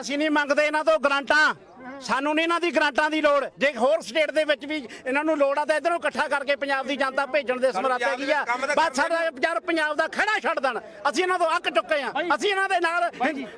ਅਸੀਂ ਨਹੀਂ ਮੰਗਦੇ ਇਹਨਾਂ ਤੋਂ ਗ੍ਰਾਂਟਾਂ। ਸਾਨੂੰ ਨਹੀਂ ਇਹਨਾਂ ਦੀ ਗ੍ਰਾਂਟਾਂ ਦੀ ਲੋੜ। ਜੇ ਹੋਰ ਸਟੇਟ ਦੇ ਵਿੱਚ ਵੀ ਇਹਨਾਂ ਨੂੰ ਲੋੜ ਆ ਤਾਂ ਇਧਰੋਂ ਇਕੱਠਾ ਕਰਕੇ ਪੰਜਾਬ ਦੀ ਜਨਤਾ ਭੇਜਣ ਦੇ ਸਮਰੱਥ ਹੈਗੀ ਆ। ਬਸ ਸਾਡਾ ਯਾਰ ਪੰਜਾਬ ਦਾ ਖੜਾ ਛੱਡ ਦੇਣ। ਅਸੀਂ ਇਹਨਾਂ ਤੋਂ ਅੱਕ ਚੁੱਕੇ ਆ। ਅਸੀਂ ਇਹਨਾਂ ਦੇ ਨਾਲ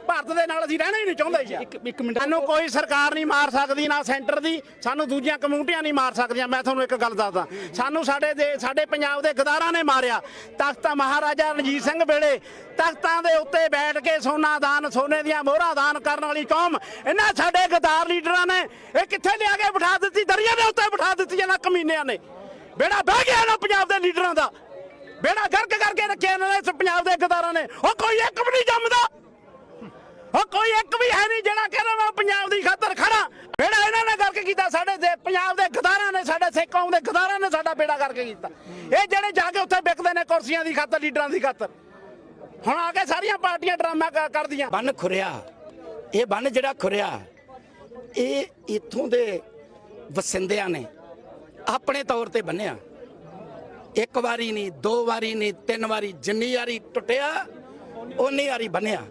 ਭਾਰਤ ਦੇ ਨਾਲ ਅਸੀਂ ਰਹਿਣਾ ਹੀ ਨਹੀਂ ਚਾਹੁੰਦੇ ਜੀ। ਇੱਕ ਮਿੰਟ। ਸਾਨੂੰ ਕੋਈ ਸਰਕਾਰ ਨਹੀਂ ਮਾਰ ਸਕਦੀ ਨਾ ਸੈਂਟਰ ਦੀ। ਸਾਨੂੰ ਦੂਜੀਆਂ ਕਮਿਊਨਿਟੀਆਂ ਨਹੀਂ ਮਾਰ ਸਕਦੀਆਂ। ਮੈਂ ਤੁਹਾਨੂੰ ਇੱਕ ਗੱਲ ਦੱਸਦਾ। ਸਾਨੂੰ ਸਾਡੇ ਦੇ ਸਾਡੇ ਪੰਜਾਬ ਦੇ ਗਦਾਰਾਂ ਨੇ ਮਾਰਿਆ। ਤਖਤ ਮਹਾਰਾਜਾ ਰਣਜੀਤ ਸਿੰਘ ਵੇਲੇ ਤਖਤਾਂ ਦੇ ਉੱਤੇ ਬੈਠ ਕੇ ਸੋਨਾ ਦਾਨ ਸੋਨੇ ਦੀਆਂ ਮੋਹਰਾਂ ਦਾਨ ਕਰਨ ਵਾਲੀ ਕੌਮ ਇਹਨਾਂ ਸਾਡੇ ਗਦਾਰ ਲੀਡਰਾਂ ਨੇ। ਇਹ ਕਿੱਥੇ ਲਿਆ ਕੇ ਬਿਠਾ ਦਿੱਤੀ? ਦਰਿਆ ਦੇ ਉੱਤੇ ਬਿਠਾ ਦਿੱਤੀ ਇਹਨਾਂ ਕਮੀਨਿਆਂ ਨੇ। ਬੇੜਾ ਬਹਿ ਗਿਆ ਇਹਨਾਂ ਪੰਜਾਬ ਦੇ ਲੀਡਰਾਂ ਦਾ। ਬੇੜਾ ਗਰਕ ਕਰਕੇ ਰੱਖਿਆ ਇਹਨਾਂ ਨੇ ਪੰਜਾਬ ਦੇ ਗਦਾਰਾਂ ਨੇ। ਉਹ ਕੋਈ ਇੱਕ ਵੀ ਨਹੀਂ ਜੰਮਦਾ। ਉਹ ਕੋਈ ਇੱਕ ਵੀ ਹੈ ਨਹੀਂ ਜਿਹੜਾ ਕਹਿੰਦਾ ਮੈਂ ਪੰਜਾਬ ਦੀ ਖਾਤਰ ਖੜਾ। ਬੇੜਾ ਇਹਨਾਂ ਨੇ ਕਰਕੇ ਕੀਤਾ। ਸਾਡੇ ਦੇ ਪੰਜਾਬ ਦੇ ਗਦਾਰਾਂ ਨੇ, ਸਾਡੇ ਸਿੱਖ ਕੌਮ ਦੇ ਗਦਾਰਾਂ ਨੇ ਸਾਡਾ ਬੇੜਾ ਕਰਕੇ ਕੀਤਾ। ਇਹ ਜਿਹੜੇ ਜਾ ਕੇ ਉੱਥੇ ਵਿਕਦੇ ਨੇ ਕੁਰਸੀਆਂ ਦੀ ਖਾਤਰ, ਲੀਡਰਾਂ ਦੀ ਖਾਤਰ। ਹੁਣ ਆ ਕੇ ਸਾਰੀਆਂ ਪਾਰਟੀਆਂ ਡਰਾਮਾ ਕਰਦੀਆਂ ਬੰਨ ਖੁਰਿਆ। ਇਹ ਬੰਨ ਜਿਹੜਾ ਖੁਰਿਆ ਇਹ ਇਥੋਂ ਦੇ ਵਸਿੰਦਿਆਂ ਨੇ ਆਪਣੇ ਤੌਰ ਤੇ ਬੰਨਿਆ। ਇੱਕ ਵਾਰੀ ਨਹੀਂ ਦੋ ਵਾਰੀ ਨਹੀਂ ਤਿੰਨ ਵਾਰੀ ਜਿੰਨੀ ਵਾਰੀ ਟੁੱਟਿਆ ਉਨੀ ਵਾਰੀ ਬੰਨਿਆ।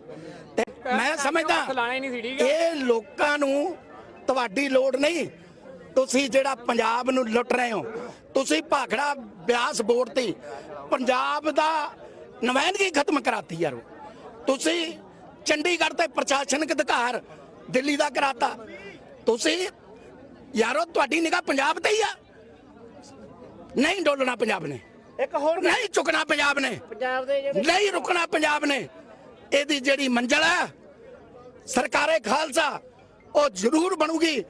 ਤੇ ਮੈਂ ਸਮਝਦਾ ਇਹ ਲੋਕਾਂ ਨੂੰ ਤੁਹਾਡੀ ਲੋੜ ਨਹੀਂ। ਤੁਸੀਂ ਜਿਹੜਾ ਪੰਜਾਬ ਨੂੰ ਲੁੱਟ ਰਹੇ ਹੋ ਤੁਸੀਂ ਭਾਖੜਾ ਬਿਆਸ ਬੋਰਡ ਤੇ ਪੰਜਾਬ ਦਾ ਨੁਮਾਇੰਦਗੀ ਖਤਮ ਕਰਾਤੀ ਯਾਰੋ। ਤੁਸੀਂ ਚੰਡੀਗੜ੍ਹ ਤੇ ਪ੍ਰਸ਼ਾਸਨਿਕ ਅਧਿਕਾਰ ਦਿੱਲੀ ਦਾ ਕਰਾਤਾ। ਤੁਸੀਂ ਯਾਰੋ ਤੁਹਾਡੀ ਨਿਗਾਹ ਪੰਜਾਬ ਤੇ ਹੀ ਆ। ਨਹੀਂ ਡੋਲਣਾ ਪੰਜਾਬ ਨੇ। ਇੱਕ ਹੋਰ ਨਹੀਂ ਝੁਕਣਾ ਪੰਜਾਬ ਨੇ। ਪੰਜਾਬ ਦੇ ਜਿਹੜੇ ਨਹੀਂ ਰੁਕਣਾ ਪੰਜਾਬ ਨੇ। ਇਹਦੀ ਜਿਹੜੀ ਮੰਜ਼ਲ ਹੈ ਸਰਕਾਰੇ ਖਾਲਸਾ ਉਹ ਜ਼ਰੂਰ ਬਣੂਗੀ।